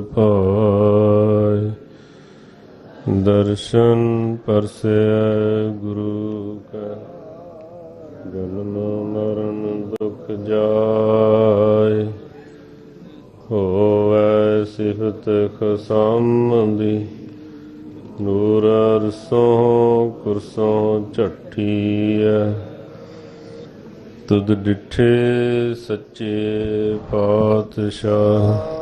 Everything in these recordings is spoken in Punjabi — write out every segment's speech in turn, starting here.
ਪਾਇ ਦਰਸ਼ਨ ਪਰਸੈ ਗੁਰੂ ਕਾ ਜਨਮ ਮਰਨ ਦੁਖ ਜਾਇ ਹੋਵੈ ਸਿਫਤ ਖਸੰਦੀ ਨੂਰ ਅਰਸੋਂ ਕੁਰਸੋਂ ਝੱਠੀਐ ਤੁਧ ਡਿਠੇ ਸੱਚੇ ਪਾਤਸ਼ਾਹ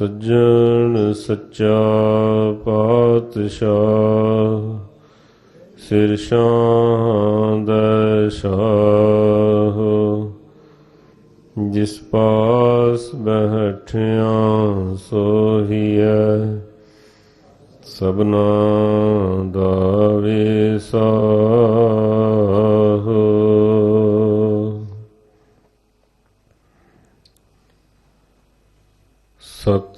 ਸੱਜਣ ਸੱਚਾ ਪਾਤਸ਼ਾਹ ਸਿਰ ਸ਼ਾਹ ਸ਼ਾਹ। ਜਿਸ ਪਾਸ ਬੈਠਿਆ ਸੋਹੀਐ ਸਭਨਾ ਦਾ ਵੇਸਾਹ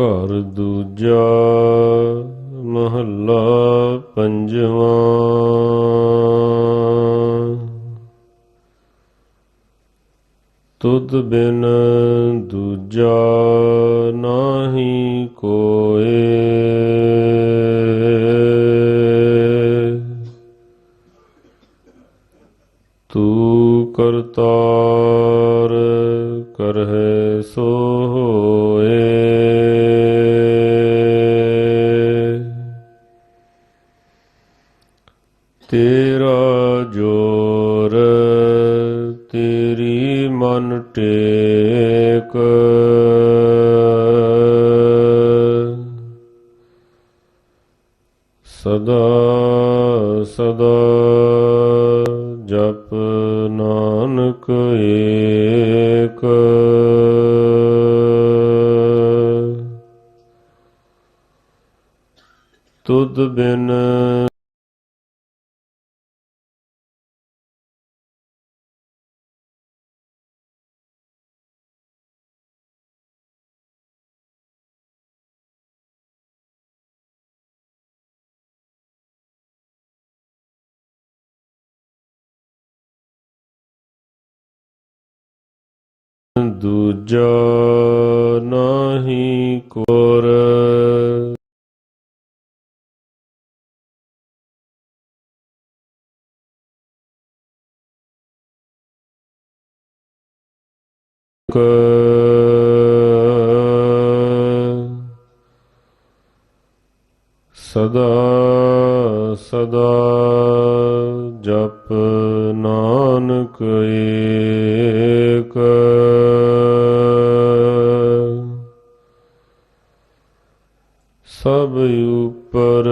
ਘਰ ਦੂਜਾ ਮਹੱਲਾ ਪੰਜਵਾਂ। ਤੁਧ ਬਿਨ ਦੂਜਾ ਨਾਹੀ ਕੋਏ। ਤੂੰ ਕਰਤਾਰ ਮਨ ਟੇਕ। ਸਦਾ ਸਦਾ ਜਪ ਨਾਨਕ ਏਕ। ਤੁਧ ਬਿਨ ਦੂਜਾ ਨਾਹੀ ਕੋਰ। ਕ ਸਦਾ ਸਦਾ ਸਭ ਉਪਰ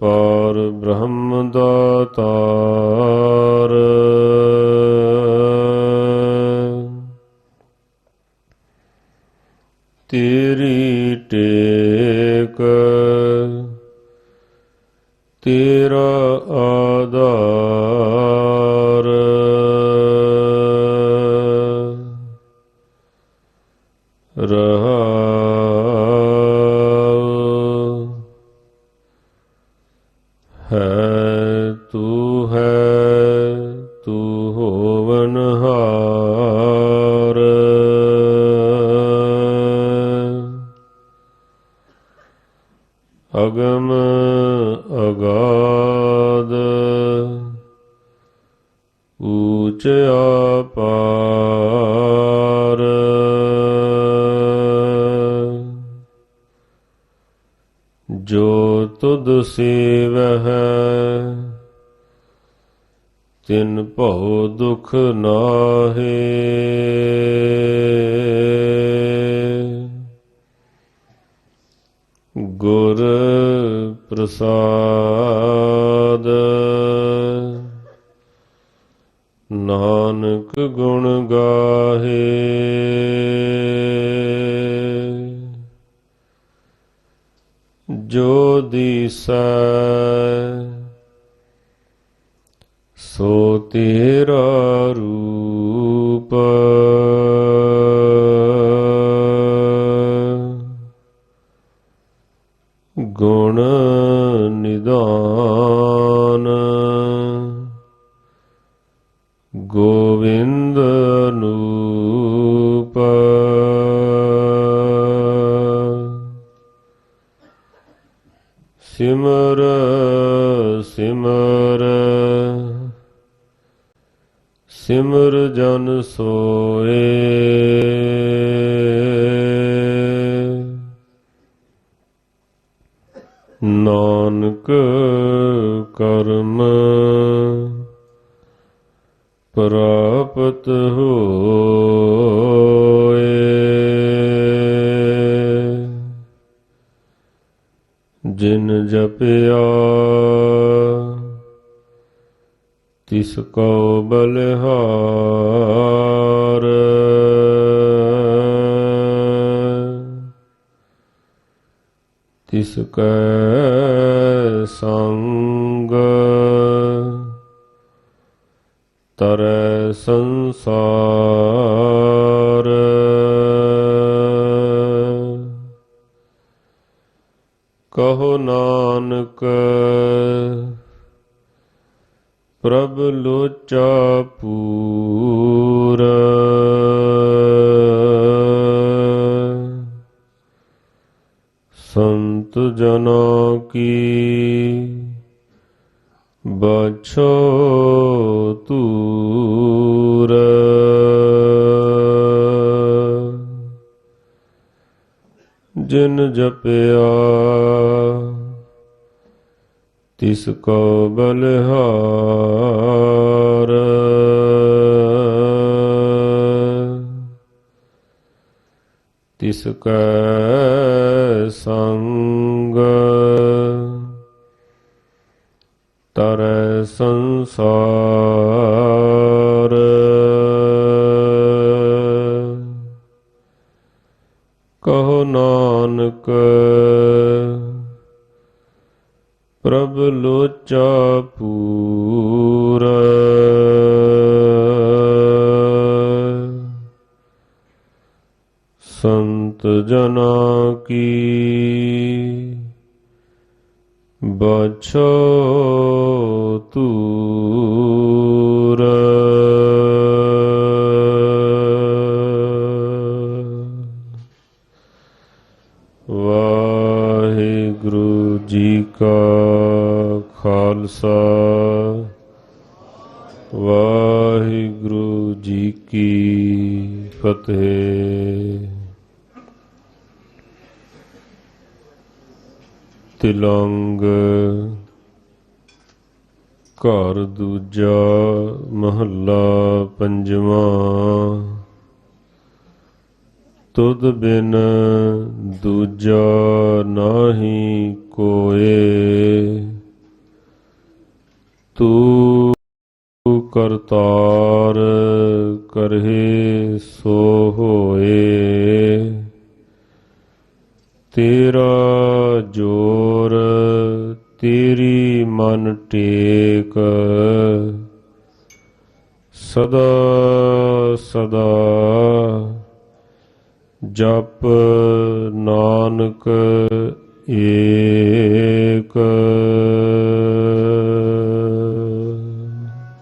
ਪਾਰ ਬ੍ਰਹਮ ਦਾਤਾਰ ਤੇਰੀ ਟੇਕ ਤੇਰਾ ਆਧਾਰ ਜੋ ਤੁਧ ਸੇਵਹਿ ਤਿਨ ਭਉ ਦੁਖ ਨਾਹੇ। ਗੁਰ ਪ੍ਰਸਾਦ ਨਾਨਕ ਗੁਣ ਗਾਹੇ। ਜੋ ਦਿਸੈ ਸੋ ਤੇਰਾ ਰੂਪ। ਗੁਣ ਨਿਦਾਨ ਗੋਵਿੰਦ ਨੂਪ। ਸਿਮਰ ਸਿਮਰ। ਸਿਮਰ ਜਨ ਸੋਏ। ਨਾਨਕ ਕਰਮ ਪ੍ਰਾਪਤ ਹੋ ਜਿਨ ਜਪਿਆ ਤਿਸ ਕੋ ਬਲਿਹਾਰ। ਤਿਸ ਕੈ ਸੰਗ ਤਰੈ ਸੰਸਾਰ ਕਹੋ ਨਾਨਕ ਪ੍ਰਭ ਲੋਚਾ ਪੂਰ। ਸੰਤ ਜਨਾ ਕੀ ਬਛੋ ਤੂਰ। ਜਿਨ ਜਪਿਆ ਤਿਸ ਕੋ ਬਲਿਹਾਰ। ਤਿਸ ਕੈ ਸੰਗ ਤਰੈ ਸੰਸਾਰ। ਕਹੋ ਨਾਨਕ ਪ੍ਰਭ ਲੋਚਾ ਪੂਰ। ਸੰਤ ਜਨਾ ਕੀ ਬਛੋ ਤੂਰ। ਖਾਲਸਾ ਵਾਹਿਗੁਰੂ ਜੀ ਕੀ ਫਤਿਹ। ਤਿਲੰਗ ਘਰ ਦੂਜਾ ਮਹੱਲਾ ਪੰਜਵਾਂ। ਤੁਧ ਬਿਨ ਦੂਜਾ ਨਾਹੀ ਕੋਏ। ਤੂੰ ਕਰਤਾਰ ਕਰਹਿ ਸੋ ਹੋਏ। ਤੇਰਾ ਜੋਰ ਤੇਰੀ ਮਨ ਟੇਕ। ਸਦਾ ਸਦਾ ਜਪ ਨਾਨਕ ਏਕ।